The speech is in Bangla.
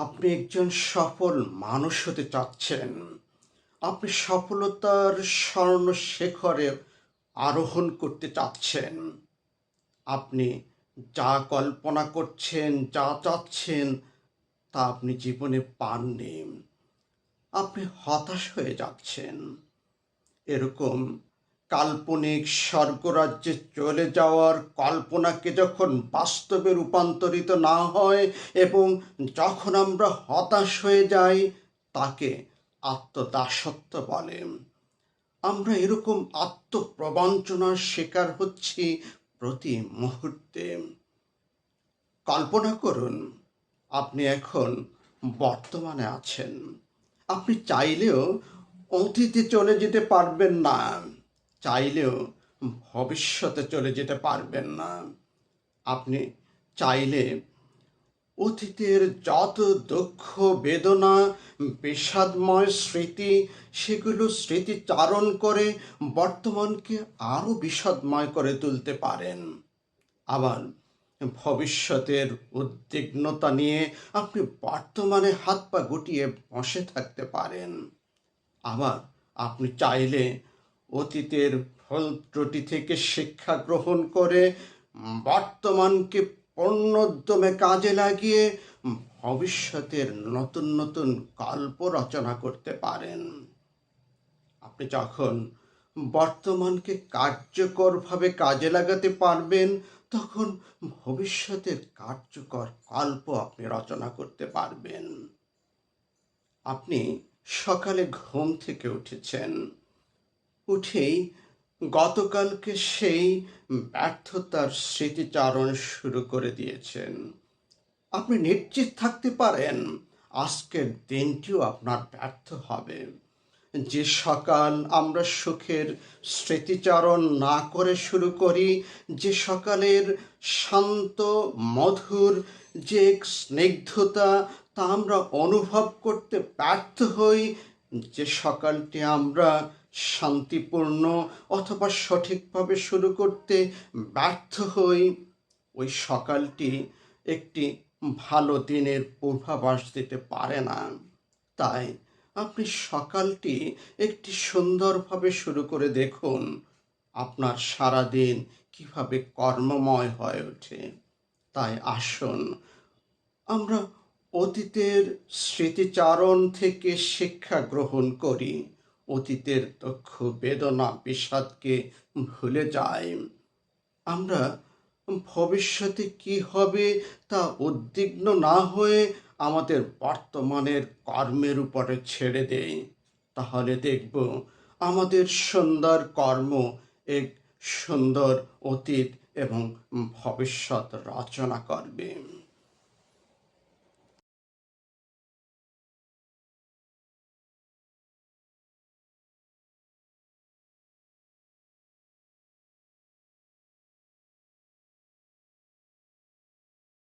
আপনি একজন সফল মানুষ হতে চাচ্ছেন। আপনি সফলতার স্বর্ণ শেখরে আরোহণ করতে চাচ্ছেন। আপনি যা কল্পনা করছেন, যা চাচ্ছেন, তা আপনি জীবনে পাননি। আপনি হতাশ হয়ে যাচ্ছেন। এরকম কাল্পনিক স্বর্গরাজ্যে চলে যাওয়ার কল্পনাকে যখন বাস্তবে রূপান্তরিত না হয় এবং যখন আমরা হতাশ হয়ে যাই, তাকে আত্মদাসত্ব বলে। আমরা এরকম আত্মপ্রবঞ্চনার শিকার হচ্ছি প্রতি মুহূর্তে। কল্পনা করুন, আপনি এখন বর্তমানে আছেন। আপনি চাইলেও অতীতে চলে যেতে পারবেন না। চাইলেও ভবিষ্যতে চলে যেতে পারবেন না। আপনি চাইলে অতীতের যত দুঃখ, বেদনা, বিষাদময় স্মৃতি, সেগুলো স্মৃতিচারণ করে বর্তমানকে আরও বিষাদময় করে তুলতে পারেন। আবার ভবিষ্যতের উদ্বিগ্নতা নিয়ে আপনি বর্তমানে হাত পা গুটিয়ে বসে থাকতে পারেন। আবার আপনি চাইলে অতীতের ভুল ত্রুটি থেকে শিক্ষা গ্রহণ করে বর্তমানকে পণ্যোদ্যমে কাজে লাগিয়ে ভবিষ্যতের নতুন নতুন গল্প রচনা করতে পারেন। আপনি যখন বর্তমানকে কার্যকরভাবে কাজে লাগাতে পারবেন, তখন ভবিষ্যতের কার্যকর গল্প আপনি রচনা করতে পারবেন। আপনি সকালে ঘুম থেকে উঠেছেন। উঠেই গতকালকে সেই ব্যর্থতার স্মৃতিচারণ শুরু করে দিয়েছেন। আপনি নিশ্চিত থাকতে পারেন, আজকের দিনটিও আপনার ব্যর্থ হবে। যে সকাল আমরা সুখের স্মৃতিচারণ না করে শুরু করি, যে সকালের শান্ত, মধুর, যে স্নিগ্ধতা তা আমরা অনুভব করতে ব্যর্থ হই, যে সকালটি আমরা শান্তিপূর্ণ অথবা সঠিকভাবে শুরু করতে ব্যর্থ হই, ওই সকালটি একটি ভালো দিনের পূর্বাভাস দিতে পারে না। তাই আপনি সকালটি একটি সুন্দরভাবে শুরু করে দেখুন, আপনার সারা দিন কীভাবে কর্মময় হয়ে ওঠে। তাই আসুন, আমরা অতীতের স্মৃতিচারণ থেকে শিক্ষা গ্রহণ করি। অতীতের দক্ষ বেদনা, বিষাদকে ভুলে যায় আমরা ভবিষ্যতে কি হবে তা উদ্বিগ্ন না হয়ে আমাদের বর্তমানের কর্মের উপরে ছেড়ে দেই। তাহলে দেখব আমাদের সুন্দর কর্ম এক সুন্দর অতীত এবং ভবিষ্যৎ রচনা করবে।